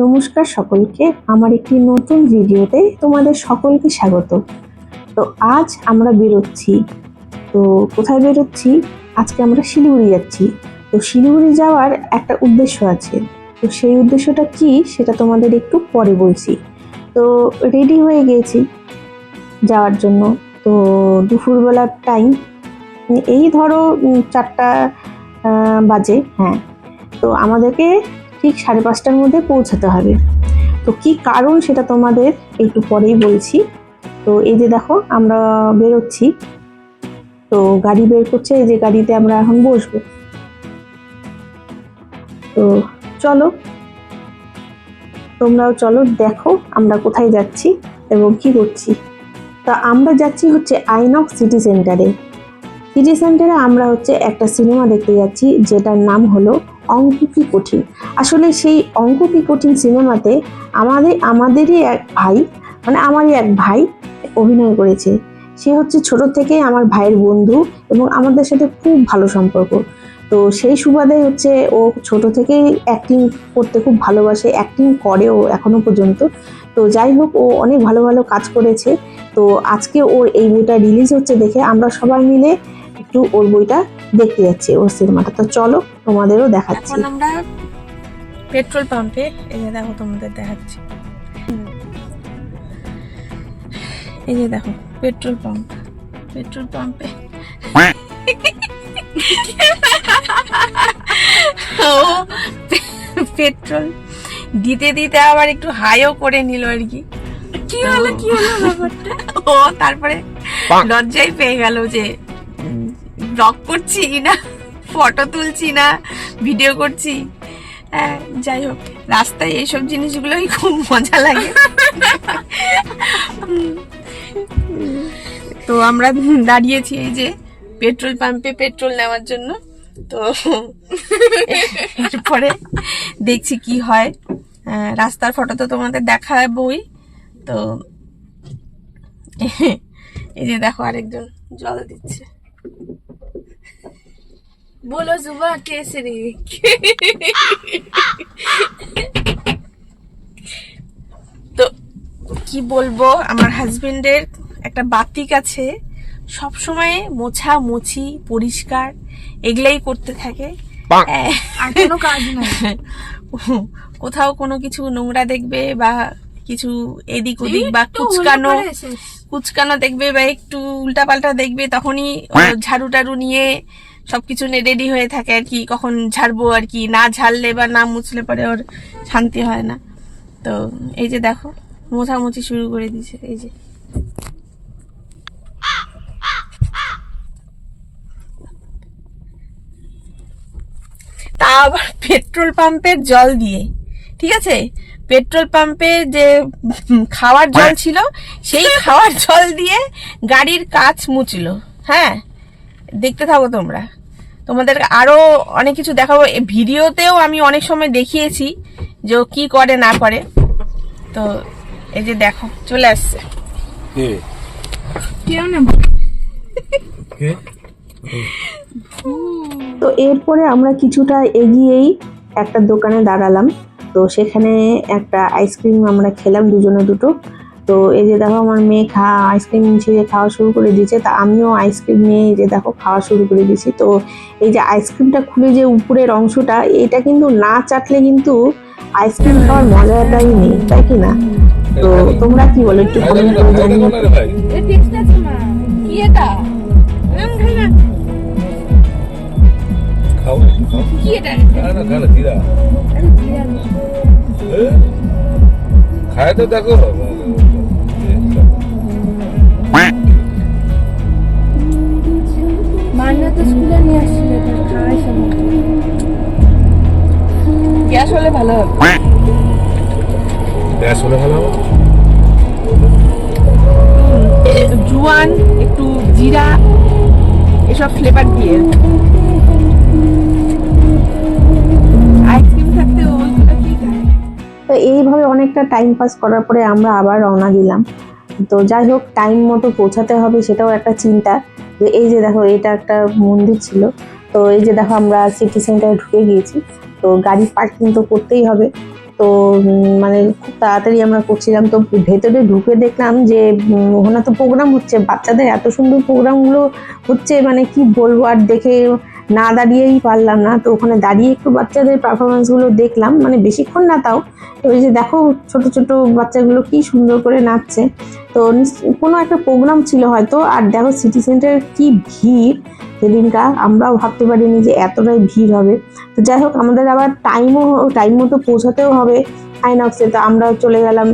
নমস্কার সকলকে, আমার একটি নতুন ভিডিওতে তোমাদের সকলকে স্বাগত। তো আজ আমরা বেরোচ্ছি। তো কোথায় বেরোচ্ছি? আজকে আমরা শিলিগুড়ি যাচ্ছি। তো শিলিগুড়ি যাওয়ার একটা উদ্দেশ্য আছে। তো সেই উদ্দেশ্যটা কি সেটা তোমাদের একটু পরে বলছি। তো রেডি হয়ে গিয়েছি যাওয়ার জন্য। তো দুপুরবেলার টাইম এই ধরো চারটা বাজে হ্যাঁ। তো আমাদেরকে ঠিক সাড়ে পাঁচটার মধ্যে পৌঁছাতে হবে। তো কি কারণ সেটা তোমাদের একটু পরেই বলছি। তো এই যে দেখো, আমরা বেরোচ্ছি। তো গাড়ি বের করছে, এই যে গাড়িতে আমরা এখন বসবো। তো চলো, তোমরাও চলো, দেখো আমরা কোথায় যাচ্ছি এবং কি করছি। তা আমরা যাচ্ছি হচ্ছে আইনক সিটি সেন্টারে। সিটি সেন্টারে আমরা হচ্ছে একটা সিনেমা দেখতে যাচ্ছি, যেটার নাম হলো অঙ্ক কি কঠিন আসলে সেই অঙ্ক কি কঠিন সিনেমাতে আমাদের আমাদেরই এক ভাই মানে আমারই এক ভাই অভিনয় করেছে। সে হচ্ছে ছোট থেকে আমার ভাইয়ের বন্ধু এবং আমাদের সাথে খুব ভালো সম্পর্ক। তো সেই সুবাদে হচ্ছে ও ছোট থেকেই অ্যাক্টিং করতে খুব ভালোবাসে অ্যাক্টিং করে ও এখনও পর্যন্ত। তো যাই হোক, ও অনেক ভালো ভালো কাজ করেছে। তো আজকে ওর এই বইটা রিলিজ হচ্ছে দেখে আমরা সবাই মিলে একটু ওর বইটা দেখতে যাচ্ছি ওর সিনেমাটা তো চলো তোমাদেরও দেখাচ্ছি। এখন আমরা পেট্রোল পাম্পে এই যে দেখো তোমাদের দেখাচ্ছি। এই যে দেখো পেট্রোল পাম্প পেট্রোল পাম্পে পেট্রোল দিতে দিতে আবার একটু হাইও করে নিল আর কি। কি হলো কি হলো ব্যাপারটা? ও তারপরে লজ্জাই পেয়ে গেল যে ব্লগ করছি না ফটো তুলছি না ভিডিও করছি। হ্যাঁ, যাই হোক রাস্তায় এইসব জিনিসগুলোই খুব মজা লাগে। তো আমরা দাঁড়িয়েছি এই যে পেট্রোল পাম্পে পেট্রোল নেওয়ার জন্য। তো এরপরে দেখছি কি হয়। আহ, রাস্তার ফটো তো তোমাদের দেখাবই। তো এই যে দেখো আরেকজন জল দিচ্ছে। બોલો જુબા કેસરી তো কি বলব আমার হাজবেন্ডের একটা বাতিক আছে। সব সময় মোছা মুছি পরিষ্কার এগুলাই করতে থাকে। আর কোনো কাজ নাই। কোথাও কোনো কিছু নোংরা দেখবে বা কিছু এদিক ওদিক বা কুচকানো কুচকানো দেখবে বা একটু উল্টা পাল্টা দেখবে তখনই হ্যাঁ। ঝাড়ু টাড়ু নিয়ে সবকিছু নিয়ে রেডি হয়ে থাকে আর কি কখন ঝাড়বো আর কি না ঝাড়লে বা না মুছলে পরে ওর শান্তি হয় না। তো এই যে দেখো মোছামুছি শুরু করে দিয়েছে এই যে। তা আবার পেট্রোল পাম্পের জল দিয়ে ঠিক আছে? পেট্রোল পাম্পে যে খাওয়ার জল ছিল সেই খাওয়ার জল দিয়ে গাড়ির কাচ মুছলো হ্যাঁ? দেখতে থাকো তোমরা। তোমাদের আরও অনেক কিছু দেখাবো। ভিডিওতেও আমি অনেক সময় দেখিয়েছি যে ও কি করে না করে। তো এই যে দেখো চলে আসছে। কেউ না। তো এরপরে আমরা কিছুটা এগিয়েই একটা দোকানে দাঁড়ালাম। তো সেখানে একটা আইসক্রিম আমরা খেলাম দুজনে দুটো। তো এই যে দেখো আমার মেয়ে খাওয়া আইসক্রিম ছিঁড়ে খাওয়া শুরু করে দিয়েছে তা আমিও আইসক্রিম নিয়ে এই যে দেখো খাওয়া শুরু করে দিয়েছি। তো এই যে আইসক্রিমটা খুলে যে উপরের অংশটা এটা কিন্তু না চাটলে কিন্তু আইসক্রিম খাওয়ার মজাটাই নেই তাই কি না? তো তোমরা কি বলো একটু কমেন্ট করে জানিও। কি এটা? খাও কি এটা? না না জিরা? খায় তো দেখো। গ্যাস হলে ভালো হবে। একটু জুয়ান একটু জিরা এসব ফ্লেভার দিয়ে। তো এইভাবে অনেকটা টাইম পাস করার পরে আমরা আবার রওনা দিলাম। তো যাই হোক টাইম মতো পৌঁছাতে হবে সেটাও একটা চিন্তা। যে এই যে দেখো এটা একটা মন্দির ছিল। তো এই যে দেখো আমরা সিটি সেন্টারে ঢুকে গিয়েছি। তো গাড়ি পার্কিং তো করতেই হবে। তো মানে খুব তাড়াতাড়ি আমরা করছিলাম। তো ভেতরে ঢুকে দেখলাম যে ওখানে তো প্রোগ্রাম হচ্ছে। বাচ্চাদের এত সুন্দর প্রোগ্রামগুলো হচ্ছে মানে কি বলব? আর দেখে না দাঁড়িয়েই পারলাম না। তো ওখানে দাঁড়িয়ে একটু বাচ্চাদের পারফরমেন্সগুলো দেখলাম মানে বেশিক্ষণ না তাও। তো ওই যে দেখো ছোট ছোট বাচ্চাগুলো কি সুন্দর করে নাচছে। তো কোনো একটা প্রোগ্রাম ছিল হয়তো, আর দেখো সিটি সেন্টারের কি ভিড় সেদিনকার আমরাও ভাবতে পারিনি যে এতটাই ভিড় হবে। তো যাই হোক, আমাদের আবার টাইমও টাইম মতো পৌঁছাতেও হবে আইনক্সে তো আমরা চলে গেলাম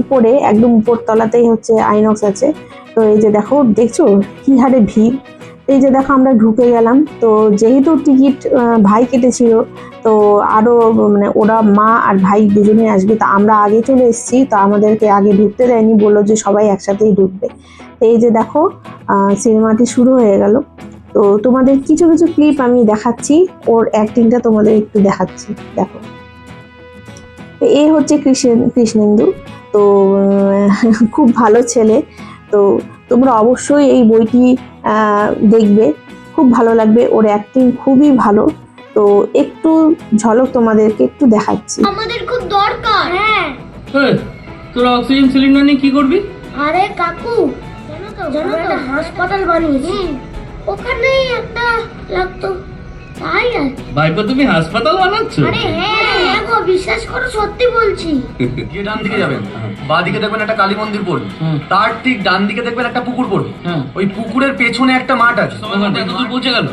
উপরে, একদম উপর তলাতেই হচ্ছে আইনক্স আছে। তো এই যে দেখো, দেখছ? কি হারে ভিড়? এই যে দেখো আমরা ঢুকে গেলাম, তো যেহেতু টিকিট ভাই কেটেছিল, তো আরও মানে ওরা মা আর ভাই দুজনে আসবে, তো আমরা আগে চলে এসেছি, তো আমাদেরকে আগে ঢুকতে দেয়নি, বলল যে সবাই একসাথেই ঢুকবে। এই যে দেখো সিনেমাটি শুরু হয়ে গেল। তো তোমাদের কিছু কিছু ক্লিপ আমি দেখাচ্ছি, ওর অ্যাক্টিংটা তোমাদের একটু দেখাচ্ছি, দেখো। তো এ হচ্ছে কৃষ্ণ, কৃষ্ণেন্দু, তো খুব ভালো ছেলে। তো তোমরা অবশ্যই এই বইটি আহ, দেখবে। খুব ভালো লাগবে ওর অ্যাক্টিং খুবই ভালো। তো একটু ঝলক তোমাদেরকে একটু দেখাচ্ছি। আমাদের খুব দরকার। হ্যাঁ। তোরা অক্সিজেন সিলিন্ডার নিয়ে কি করবি? আরে কাকু জানো তো জানো তো। একটা হাসপাতাল বানিয়েছি। ওখানেই একটা লাগতো। তাই আর ভাইপো তুমি হাসপাতাল বানাচ্ছ? আরে হ্যাঁ বিশ্বাস করো সত্যি বলছি। গিয়ে ডান দিকে যাবেন। বাঁ দিকে দেখবেন একটা কালী মন্দির পড়বে। তার ঠিক ডান দিকে দেখবেন একটা পুকুর পড়বে। ওই পুকুরের পেছনে একটা মাঠ আছে। তোমার ঘণ্টা এত দূর পৌঁছে গেল?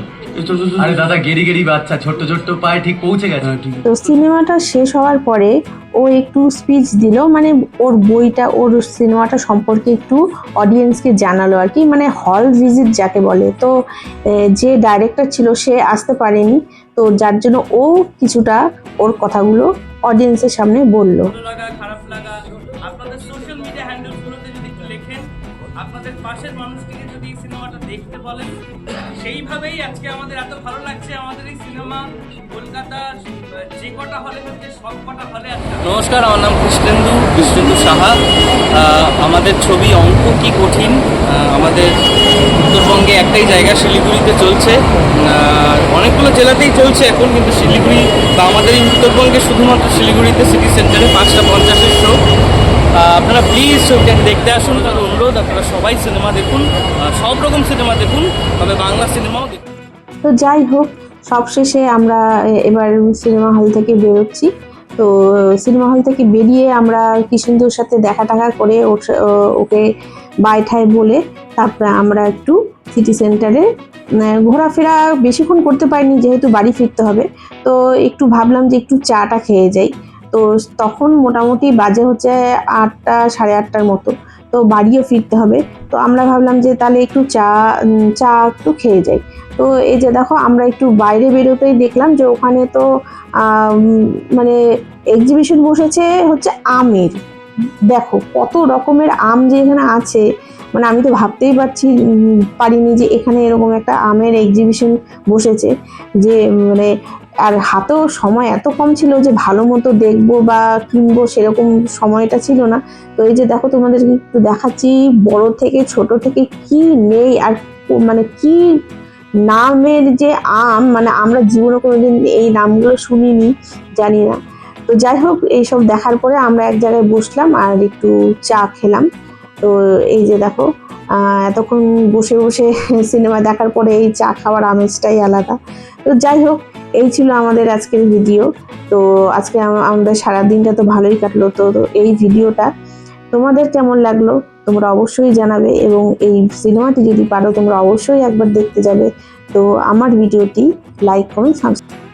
আরে দাদা গেরি গেরি বাচ্চা ছোট্ট ছোট্ট পায়ে ঠিক পৌঁছে গেছে। হ্যাঁ। তো সিনেমাটা শেষ হওয়ার পরে ও একটু স্পিচ দিল মানে ওর বইটা ওর সিনেমাটা সম্পর্কে একটু অডিয়েন্সকে জানালো আর কি। মানে হল ভিজিট যাকে বলে। তো যে ডাইরেক্টর ছিল সে আসতে পারেনি। তো যার জন্য ও কিছুটা ওর কথাগুলো অডিয়েন্সের সামনে বলল। আপনাদের পাশের মানুষটিকে যদি সিনেমাটা দেখতে বলেন সেইভাবেই আজকে আমাদের এত ভালো লাগছে, আমাদের এই সিনেমা কলকাতার যে কটা হলে হচ্ছে, সব কটা হলে নমস্কার, আমার নাম কৃষ্ণেন্দু কৃষ্ণেন্দু সাহা। আমাদের ছবি অঙ্ক কি কঠিন? আমাদের উত্তরবঙ্গে একটাই জায়গা, শিলিগুড়িতে চলছে। অনেকগুলো জেলাতেই চলছে এখন, কিন্তু শিলিগুড়ি বা আমাদের এই উত্তরবঙ্গে শুধুমাত্র শিলিগুড়িতে সিটি সেন্টারে পাঁচটা পঞ্চাশের শো আপনারা প্লিজ ছবিটাকে দেখতে আসুন তার অনুরোধ, আপনারা সবাই সিনেমা দেখুন সব রকম সিনেমা দেখুন, তবে বাংলা সিনেমাও তো যাই হোক, সবশেষে আমরা এবার সিনেমা হল থেকে বেরোচ্ছি। তো, সিনেমা হল থেকে বেরিয়ে আমরা কৃষ্ণেন্দুর সাথে দেখা টাকা করে ওকে বাইঠায় বলে তারপরে আমরা একটু সিটি সেন্টারে ঘোরাফেরা বেশিক্ষণ করতে পারিনি, যেহেতু বাড়ি ফিরতে হবে। তো একটু ভাবলাম যে একটু চাটা খেয়ে যাই। তো তখন মোটামুটি বাজে হচ্ছে আটটা, সাড়ে আটটার মতো। তো বাড়িও ফিরতে হবে। তো আমরা ভাবলাম যে তাহলে একটু চা চা একটু খেয়ে যাই। তো এই যে দেখো, আমরা একটু বাইরে বেরোতেই দেখলাম যে ওখানে তো মানে এক্সিবিশন বসেছে হচ্ছে আমের। দেখো, কত রকমের আম যে এখানে আছে মানে আমি তো ভাবতেই পারছি পারিনি যে এখানে এরকম একটা আমের এক্সিবিশন বসেছে। যে মানে আর হাতেও সময় এত কম ছিল যে ভালো মতো দেখব বা কিনবো সেরকম সময়টা ছিল না। তো এই যে দেখো তোমাদের একটু দেখাচ্ছি, বড় থেকে ছোট থেকে কি নেই আর মানে কি নামের যে আম মানে আমরা জীবনে কোনোদিন এই নামগুলো শুনিনি, জানি না। তো যাই হোক, এইসব দেখার পরে আমরা এক জায়গায় বসলাম আর একটু চা খেলাম। তো এই যে দেখো এতক্ষণ বসে বসে সিনেমা দেখার পরে এই চা খাওয়ার আমেজটাই আলাদা। তো যাই হোক, এই ছিল আমাদের আজকের ভিডিও তো আজকে আমাদের সারা দিনটা তো ভালোই কাটলো। তো এই ভিডিওটা তোমাদের কেমন লাগল তোমরা অবশ্যই জানাবে এবং এই সিনেমাটি যদি পারো তোমরা অবশ্যই একবার দেখতে যাবে। তো আমার ভিডিওটি লাইক করুন সাবস্ক্রাইব